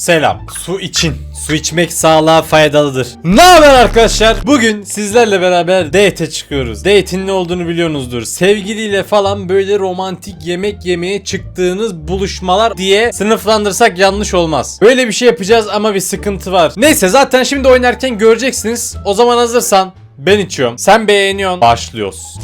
Selam. Su için. Su içmek sağlığa faydalıdır. Ne haber arkadaşlar? Bugün sizlerle beraber date çıkıyoruz. Date'in ne olduğunu biliyorsunuzdur. Sevgiliyle falan böyle romantik yemek yemeye çıktığınız buluşmalar diye sınıflandırsak yanlış olmaz. Böyle bir şey yapacağız ama bir sıkıntı var. Neyse zaten şimdi oynarken göreceksiniz. O zaman hazırsan ben içiyorum. Sen beğeniyorsun. Başlıyoruz.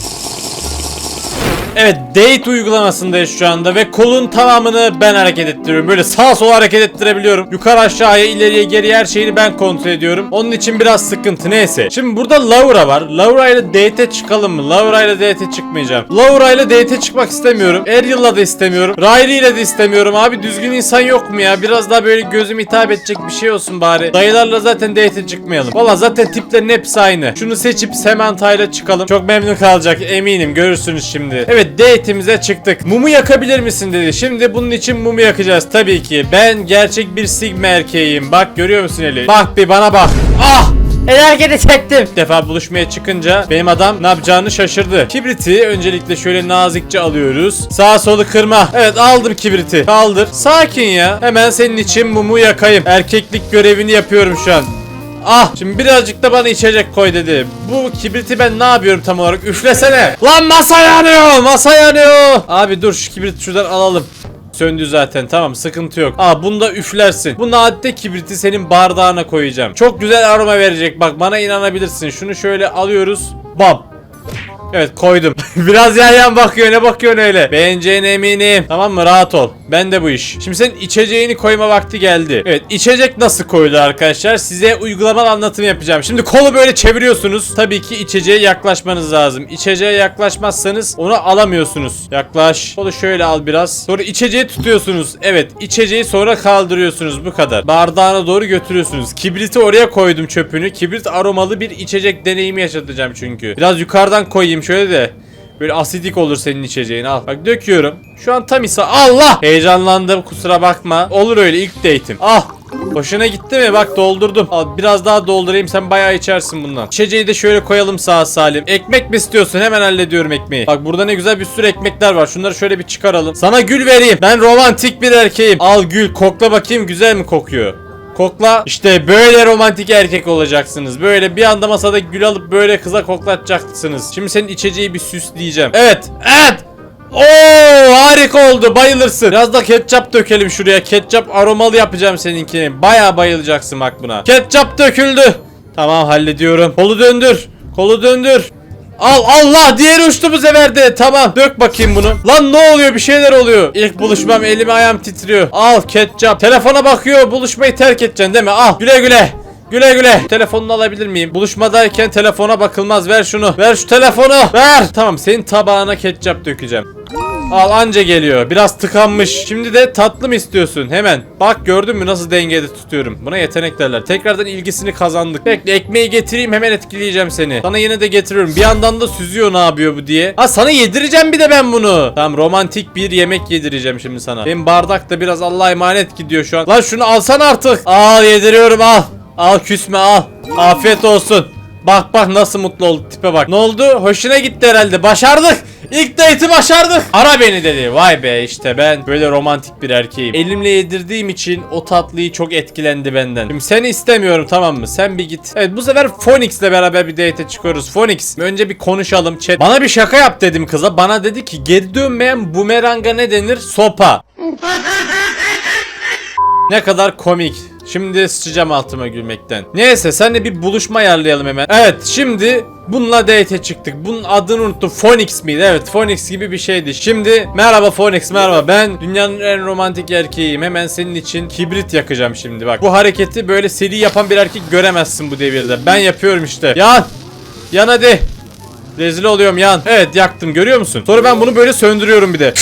Evet date uygulamasındayız şu anda ve kolun tamamını ben hareket ettiriyorum. Böyle sağa sola hareket ettirebiliyorum. Yukarı aşağıya ileriye geriye her şeyini ben kontrol ediyorum. Onun için biraz sıkıntı neyse. Şimdi burada Laura var. Laura ile date'e çıkalım mı? Laura ile date'e çıkmayacağım. Laura ile date'e çıkmak istemiyorum. Ariel'la da istemiyorum. Riley ile de istemiyorum. Abi düzgün insan yok mu ya? Biraz daha böyle gözüm hitap edecek bir şey olsun bari. Dayılarla zaten date'e çıkmayalım. Valla zaten tiplerin hepsi aynı. Şunu seçip Samantha ile çıkalım. Çok memnun kalacak eminim. Görürsünüz şimdi. Evet date'imize çıktık. Mumu yakabilir misin dedi. Şimdi bunun için mumu yakacağız tabii ki. Ben gerçek bir sigma erkeğiyim. Bak görüyor musun Eli? Bak bir bana bak. Ah! El hareketi çektim. İlk defa buluşmaya çıkınca benim adam ne yapacağını şaşırdı. Kibriti öncelikle şöyle nazikçe alıyoruz. Sağ solu kırma. Evet aldım kibriti. Kaldır. Sakin ya. Hemen senin için mumu yakayım. Erkeklik görevini yapıyorum şu an. Ah şimdi birazcık da bana içecek koy dedi. Bu kibriti ben ne yapıyorum tam olarak? Üflesene. Lan masa yanıyor. Masa yanıyor. Abi dur şu kibriti şuradan alalım. Söndü zaten tamam sıkıntı yok. Aa bunu da üflersin. Bu nadide kibriti senin bardağına koyacağım. Çok güzel aroma verecek bak bana inanabilirsin. Şunu şöyle alıyoruz. Bam. Evet koydum. Biraz yan yan bakıyor ne bakıyorsun öyle. Beğeneceğine eminim. Tamam mı rahat ol. Ben de bu iş. Şimdi senin içeceğini koyma vakti geldi. Evet içecek nasıl koyulur arkadaşlar? Size uygulamalı anlatım yapacağım. Şimdi kolu böyle çeviriyorsunuz. Tabii ki içeceğe yaklaşmanız lazım. İçeceğe yaklaşmazsanız onu alamıyorsunuz. Yaklaş. Kolu şöyle al biraz. Sonra içeceği tutuyorsunuz. Evet içeceği sonra kaldırıyorsunuz bu kadar. Bardağına doğru götürüyorsunuz. Kibriti oraya koydum çöpünü. Kibrit aromalı bir içecek deneyimi yaşatacağım çünkü. Biraz yukarıdan koyayım şöyle de. Böyle asidik olur senin içeceğin al. Bak döküyorum. Şu an tam isa Allah! Heyecanlandım kusura bakma. Olur öyle ilk date'im. Al. Hoşuna gitti mi? Bak doldurdum. Al biraz daha doldurayım sen bayağı içersin bundan. İçeceği de şöyle koyalım sağ salim. Ekmek mi istiyorsun? Hemen hallediyorum ekmeği. Bak burada ne güzel bir sürü ekmekler var. Şunları şöyle bir çıkaralım. Sana gül vereyim. Ben romantik bir erkeğim. Al gül kokla bakayım güzel mi kokuyor? Kokla. İşte böyle romantik erkek olacaksınız. Böyle bir anda masada gül alıp böyle kıza koklatacaksınız. Şimdi senin içeceği bir süsleyeceğim. Evet. Evet. Oo harika oldu bayılırsın. Biraz da ketçap dökelim şuraya. Ketçap aromalı yapacağım seninkini. Baya bayılacaksın bak buna. Ketçap döküldü. Tamam hallediyorum. Kolu döndür. Kolu döndür. Al Allah diğeri uçtu bu tamam dök bakayım bunu. Lan ne oluyor? Bir şeyler oluyor. İlk buluşmam elim ayağım titriyor. Al ketçap. Telefona bakıyor buluşmayı terk edeceksin değil mi? Al güle güle Güle güle. Telefonunu alabilir miyim? Buluşmadayken telefona bakılmaz. Ver şunu. Ver şu telefonu. Ver. Tamam senin tabağına ketçap dökeceğim. Al anca geliyor. Biraz tıkanmış. Şimdi de tatlı mı istiyorsun? Hemen. Bak gördün mü nasıl dengede tutuyorum. Buna yetenek derler. Tekrardan ilgisini kazandık. Bekle ekmeği getireyim hemen etkileyeceğim seni. Sana yine de getiriyorum. Bir yandan da süzüyor ne yapıyor bu diye. Ha sana yedireceğim bir de ben bunu. Tamam romantik bir yemek yedireceğim şimdi sana. Benim bardak da biraz Allah'a emanet gidiyor şu an. Lan şunu alsan artık. Al yediriyorum al. Al küsme al. Afiyet olsun. Bak bak nasıl mutlu oldu tipe bak. Ne oldu? Hoşuna gitti herhalde. Başardık. İlk date'i başardık. Ara beni dedi. Vay be işte ben böyle romantik bir erkeğim. Elimle yedirdiğim için o tatlıyı çok etkilendi benden. Şimdi seni istemiyorum tamam mı? Sen bir git. Evet bu sefer Phoenix'le beraber bir date'e çıkıyoruz. Phoenix önce bir konuşalım chat. Bana bir şaka yap dedim kıza. Bana dedi ki geri dönmeyen bumeranga ne denir? Sopa. Ne kadar komik. Şimdi sıçacağım altıma gülmekten. Neyse senle bir buluşma ayarlayalım hemen. Evet şimdi bununla date çıktık. Bunun adını unuttum. Phoenix miydi? Evet Phoenix gibi bir şeydi. Şimdi merhaba Phoenix merhaba. Ben dünyanın en romantik erkeğiyim. Hemen senin için kibrit yakacağım şimdi bak. Bu hareketi böyle seri yapan bir erkek göremezsin bu devirde. Ben yapıyorum işte. Yan. Yan hadi. Rezil oluyorum yan. Evet yaktım görüyor musun? Sonra ben bunu böyle söndürüyorum bir de.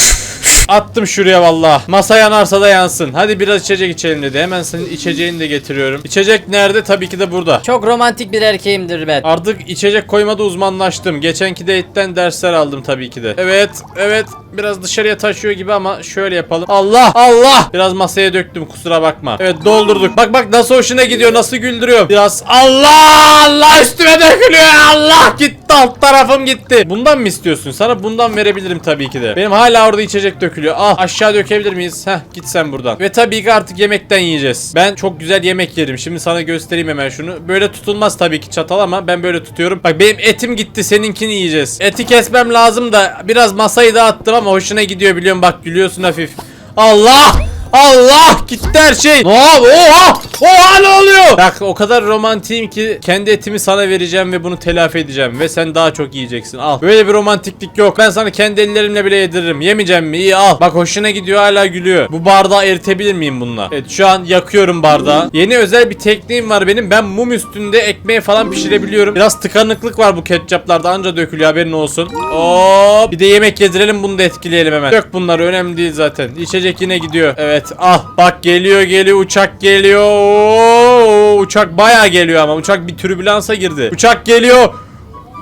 Attım şuraya valla. Masa yanarsa da yansın. Hadi biraz içecek içelim dedi. Hemen senin içeceğini de getiriyorum. İçecek nerede? Tabii ki de burada. Çok romantik bir erkeğimdir ben. Artık içecek koymada uzmanlaştım. Geçenki date'den dersler aldım tabii ki de. Evet, evet. Biraz dışarıya taşıyor gibi ama şöyle yapalım. Allah, Allah. Biraz masaya döktüm kusura bakma. Evet doldurduk. Bak bak nasıl hoşuna gidiyor, nasıl güldürüyor. Biraz Allah, Allah üstüme dökülüyor. Allah gitti alt tarafım gitti. Bundan mı istiyorsun? Sana bundan verebilirim tabii ki de. Benim hala orada içecek dökülüyor. Ah aşağı dökebilir miyiz? Heh git sen buradan. Ve tabii ki artık yemekten yiyeceğiz. Ben çok güzel yemek yerim. Şimdi sana göstereyim hemen şunu. Böyle tutulmaz tabii ki çatal ama ben böyle tutuyorum. Bak benim etim gitti seninkini yiyeceğiz. Eti kesmem lazım da biraz masayı dağıttım ama hoşuna gidiyor biliyorum bak gülüyorsun hafif. Allah! Allah gitti her şey. Ne Oha! Oha ne oluyor? Bak o kadar romantiyim ki kendi etimi sana vereceğim ve bunu telafi edeceğim ve sen daha çok yiyeceksin. Al. Böyle bir romantiklik yok. Ben sana kendi ellerimle bile yediririm. Yemeyeceğim mi? İyi al. Bak hoşuna gidiyor hala gülüyor. Bu bardağı eritebilir miyim bununla? Evet şu an yakıyorum bardağı. Yeni özel bir tekniğim var benim. Ben mum üstünde ekmeği falan pişirebiliyorum. Biraz tıkanıklık var bu ketçaplarda anca dökülüyor haberin olsun. Hop. Bir de yemek yedirelim bunu da etkileyelim hemen. Dök bunları önemli değil zaten. İçecek yine gidiyor. Evet ah bak geliyor geliyor uçak geliyor. Oo, uçak bayağı geliyor ama uçak bir türbülansa girdi. Uçak geliyor.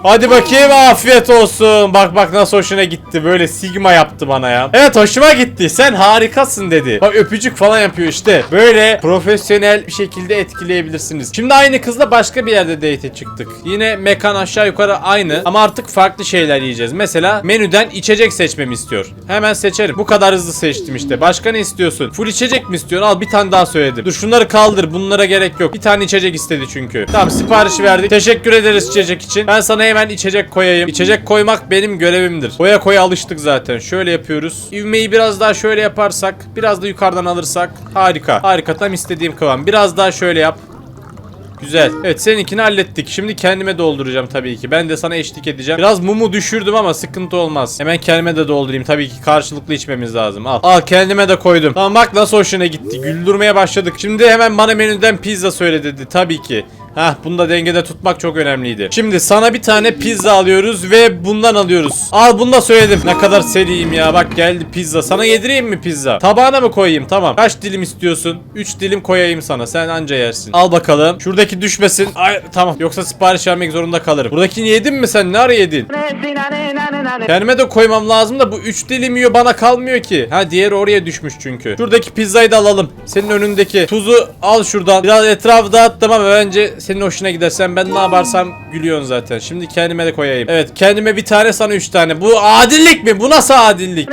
Hadi bakayım afiyet olsun. Bak bak nasıl hoşuna gitti. Böyle sigma yaptı bana ya. Evet hoşuma gitti. Sen harikasın dedi. Bak öpücük falan yapıyor işte. Böyle profesyonel bir şekilde etkileyebilirsiniz. Şimdi aynı kızla başka bir yerde date çıktık. Yine mekan aşağı yukarı aynı ama artık farklı şeyler yiyeceğiz. Mesela menüden içecek seçmemi istiyor. Hemen seçerim. Bu kadar hızlı seçtim işte. Başka ne istiyorsun? Full içecek mi istiyorsun? Al bir tane daha söyledim. Dur şunları kaldır. Bunlara gerek yok. Bir tane içecek istedi çünkü. Tamam siparişi verdik. Teşekkür ederiz içecek için. Ben sana hemen içecek koyayım. İçecek koymak benim görevimdir. Koya koya alıştık zaten. Şöyle yapıyoruz. İvmeyi biraz daha şöyle yaparsak, biraz da yukarıdan alırsak harika. Harika tam istediğim kıvam. Biraz daha şöyle yap. Güzel. Evet seninkini hallettik. Şimdi kendime dolduracağım tabii ki. Ben de sana eşlik edeceğim. Biraz mumu düşürdüm ama sıkıntı olmaz. Hemen kendime de doldurayım. Tabii ki karşılıklı içmemiz lazım. Al. Al kendime de koydum. Tamam bak nasıl hoşuna gitti. Güldürmeye başladık. Şimdi hemen bana menüden pizza söyle dedi. Tabii ki. Hah bunu da dengede tutmak çok önemliydi. Şimdi sana bir tane pizza alıyoruz ve bundan alıyoruz. Al bunu da söyledim. Ne kadar seriyim ya. Bak geldi pizza. Sana yedireyim mi pizza? Tabağına mı koyayım? Tamam. Kaç dilim istiyorsun? 3 dilim koyayım sana. Sen anca yersin. Al bakalım. Şuradaki düşmesin. Ay tamam. Yoksa sipariş vermek zorunda kalırım. Buradakini yedin mi sen? Ne ara yedin? Kendime de koymam lazım da bu 3 dilim yiyor bana kalmıyor ki. Ha diğeri oraya düşmüş çünkü. Şuradaki pizzayı da alalım. Senin önündeki tuzu al şuradan. Biraz etrafı dağıttım ama bence senin hoşuna gidersen ben ne yaparsam gülüyorsun zaten. Şimdi kendime de koyayım. Evet kendime bir tane sana 3 tane. Bu adillik mi? Bu nasıl adillik?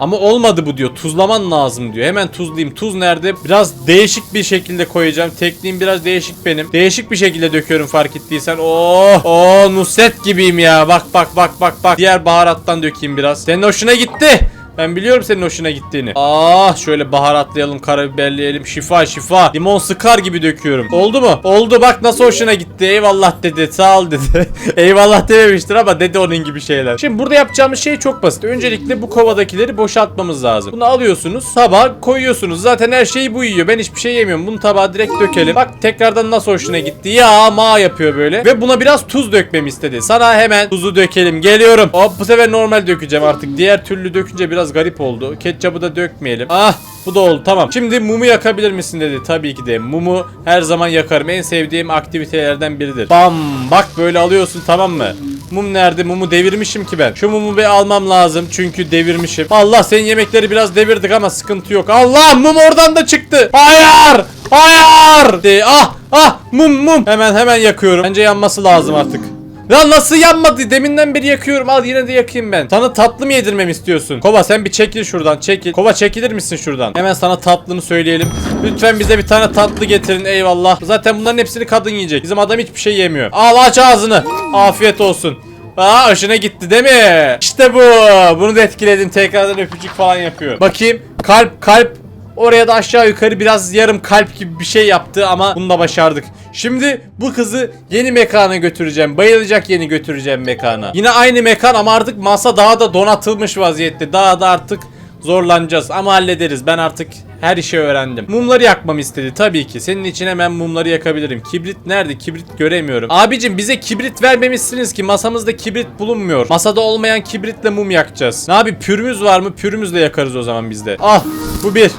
Ama olmadı bu diyor. Tuzlaman lazım diyor. Hemen tuzlayayım. Tuz nerede? Biraz değişik bir şekilde koyacağım. Tekniğim biraz değişik benim. Değişik bir şekilde döküyorum fark ettiysen. Oo, oo Nusret gibiyim ya. Bak bak bak bak bak. Diğer baharattan dökeyim biraz. Senin hoşuna gitti. Ben biliyorum senin hoşuna gittiğini. Ah şöyle baharatlayalım, karabiberleyelim. Şifa şifa. Limon sıkar gibi döküyorum. Oldu mu? Oldu bak nasıl hoşuna gitti. Eyvallah dedi. Sağ ol dedi. Eyvallah dememiştir ama dedi onun gibi şeyler. Şimdi burada yapacağımız şey çok basit. Öncelikle bu kovadakileri boşaltmamız lazım. Bunu alıyorsunuz, tabağa koyuyorsunuz. Zaten her şeyi bu yiyor. Ben hiçbir şey yemiyorum. Bunu tabağa direkt dökelim. Bak tekrardan nasıl hoşuna gitti. Ya ma yapıyor böyle. Ve buna biraz tuz dökmemi istedi. Sana hemen tuzu dökelim. Geliyorum. Hop bu sefer normal dökeceğim artık. Diğer türlü dökünce biraz garip oldu. Ketçabı da dökmeyelim. Ah bu da oldu tamam. Şimdi mumu yakabilir misin dedi. Tabii ki de. Mumu her zaman yakarım. En sevdiğim aktivitelerden biridir. Bam bak böyle alıyorsun tamam mı? Mum nerede? Mumu devirmişim ki ben. Şu mumu bir almam lazım çünkü devirmişim. Allah senin yemekleri biraz devirdik ama sıkıntı yok. Allah mum oradan da çıktı. Hayır! Hayır! De, ah ah mum mum. Hemen hemen yakıyorum. Bence yanması lazım artık. Lan nasıl yanmadı? Deminden beri yakıyorum. Al yine de yakayım ben. Sana tatlı mı yedirmemi istiyorsun? Kova sen bir çekil şuradan. Çekil. Kova çekilir misin şuradan? Hemen sana tatlını söyleyelim. Lütfen bize bir tane tatlı getirin. Eyvallah. Zaten bunların hepsini kadın yiyecek. Bizim adam hiçbir şey yemiyor. Al aç ağzını. Afiyet olsun. Aa hoşuna gitti değil mi? İşte bu. Bunu da etkiledim. Tekrardan öpücük falan yapıyor. Bakayım. Kalp kalp Oraya da aşağı yukarı biraz yarım kalp gibi bir şey yaptı ama bunu da başardık. Şimdi bu kızı yeni mekana götüreceğim. Bayılacak yeni götüreceğim mekana. Yine aynı mekan ama artık masa daha da donatılmış vaziyette. Daha da artık zorlanacağız ama hallederiz. Ben artık her işi öğrendim. Mumları yakmamı istedi tabii ki. Senin için hemen mumları yakabilirim. Kibrit nerede? Kibrit göremiyorum. Abicim bize kibrit vermemişsiniz ki masamızda kibrit bulunmuyor. Masada olmayan kibritle mum yakacağız. Ne abi pürümüz var mı? Pürümüzle yakarız o zaman bizde. Ah bu bir.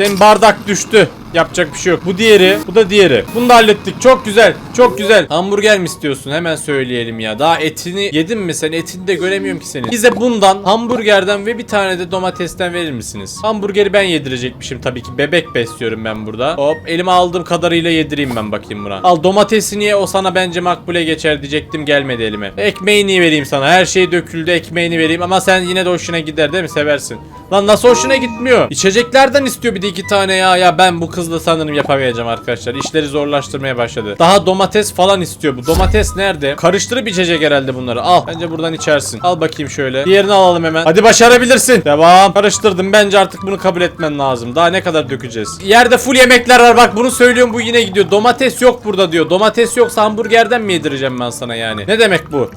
Senin bardak düştü. Yapacak bir şey yok. Bu diğeri. Bu da diğeri. Bunu da hallettik. Çok güzel. Çok güzel. Hamburger mi istiyorsun? Hemen söyleyelim ya. Daha etini yedin mi sen? Etini de göremiyorum ki senin. Bize bundan hamburgerden ve bir tane de domatesten verir misiniz? Hamburgeri ben yedirecekmişim tabii ki. Bebek besliyorum ben burada. Hop elime aldığım kadarıyla yedireyim ben bakayım buna. Al domatesini ye o sana bence makbule geçer diyecektim gelmedi elime. Ekmeğini vereyim sana. Her şey döküldü ekmeğini vereyim ama sen yine de hoşuna gider değil mi? Seversin. Lan nasıl hoşuna gitmiyor? İçeceklerden istiyor bir de iki tane ya. Ya ben bu kızla sanırım yapamayacağım arkadaşlar. İşleri zorlaştırmaya başladı. Daha domates falan istiyor bu. Domates nerede? Karıştırıp içecek herhalde bunları. Al. Bence buradan içersin. Al bakayım şöyle. Diğerini alalım hemen. Hadi başarabilirsin. Devam. Karıştırdım. Bence artık bunu kabul etmen lazım. Daha ne kadar dökeceğiz? Yerde full yemekler var. Bak bunu söylüyorum bu yine gidiyor. Domates yok burada diyor. Domates yoksa hamburgerden mi yedireceğim ben sana yani? Ne demek bu?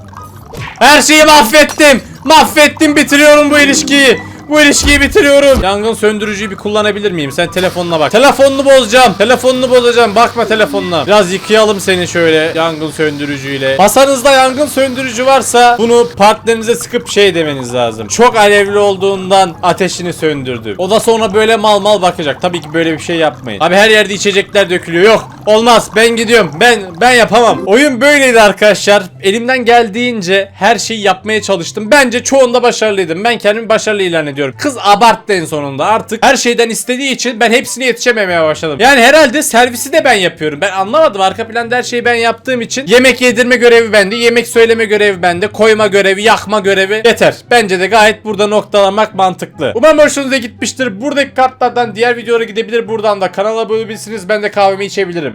Her şeyi mahvettim. Mahvettim bitiriyorum bu ilişkiyi. Bu ilişkiyi bitiriyorum. Yangın söndürücüyü bir kullanabilir miyim? Sen telefonuna bak. Telefonunu bozacağım. Telefonunu bozacağım. Bakma telefonuna. Biraz yıkayalım seni şöyle yangın söndürücüyle. Masanızda yangın söndürücü varsa bunu partnerinize sıkıp şey demeniz lazım. Çok alevli olduğundan ateşini söndürdü. O da sonra böyle mal mal bakacak. Tabii ki böyle bir şey yapmayın. Abi her yerde içecekler dökülüyor. Yok. Olmaz. Ben gidiyorum. Ben ben yapamam. Oyun böyleydi arkadaşlar. Elimden geldiğince her şeyi yapmaya çalıştım. Bence çoğunda başarılıydım. Ben kendimi başarılı ilan ediyorum. Kız abarttı en sonunda. Artık her şeyden istediği için ben hepsine yetişememeye başladım. Yani herhalde servisi de ben yapıyorum. Ben anlamadım. Arka planda her şeyi ben yaptığım için yemek yedirme görevi bende, yemek söyleme görevi bende, koyma görevi, yakma görevi yeter. Bence de gayet burada noktalamak mantıklı. Umarım hoşunuza gitmiştir. Buradaki kartlardan diğer videolara gidebilir. Buradan da kanala abone olabilirsiniz. Ben de kahvemi içebilirim.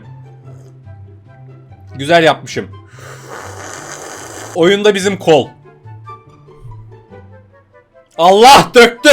Güzel yapmışım. Oyunda bizim kol. Allah döktüm.